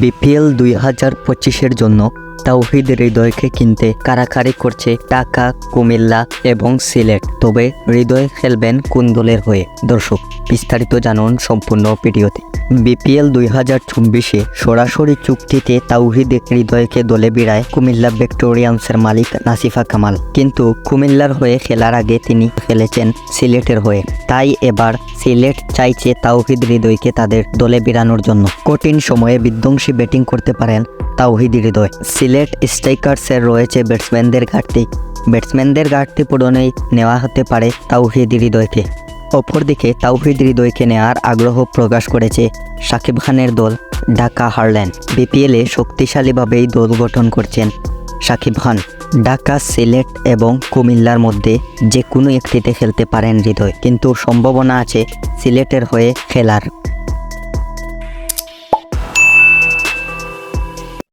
BPL দুই হাজার পঁচিশের জন্য তাওহিদ হৃদয়কে কিনতে কারাকারি করছে টাকা, কুমিল্লা এবং সিলেট। তবে হৃদয় খেলবেন কোন দলের হয়ে? দর্শক, বিস্তারিত জানুন সম্পূর্ণ ভিডিওতে। বিপিএল দুই হাজার চব্বিশে সরাসরি চুক্তিতে তাওহিদ হৃদয়কে দলে বিড়ায় কুমিল্লা ভিক্টোরিয়ান্সের মালিক নাসিফা কামাল। কিন্তু কুমিল্লার হয়ে খেলার আগে তিনি খেলেছেন সিলেটের হয়ে। তাই এবার সিলেট চাইছে তাওহিদ হৃদয়কে তাদের দলে বিড়ানোর জন্য। কঠিন সময়ে বিধ্বংসী ব্যাটিং করতে পারেন তাওহিদ হৃদয়। সিলেট স্ট্রাইকার্সের রয়েছে ব্যাটসম্যানদের ঘাটতি। ব্যাটসম্যানদের ঘাটতি পূরণে নেওয়া হতে পারে তাওহিদ হৃদয়কে। অপরদিকে তাওহিদ হৃদয়কে নেওয়ার আগ্রহ প্রকাশ করেছে সাকিব খানের দল ঢাকা হারল্যান্ড। বিপিএলে শক্তিশালীভাবেই দল গঠন করছেন সাকিব খান, ঢাকা, সিলেট এবং কুমিল্লার মধ্যে যে কোনো একটিতে খেলতে পারেন হৃদয়। কিন্তু সম্ভাবনা আছে সিলেটের হয়ে খেলার।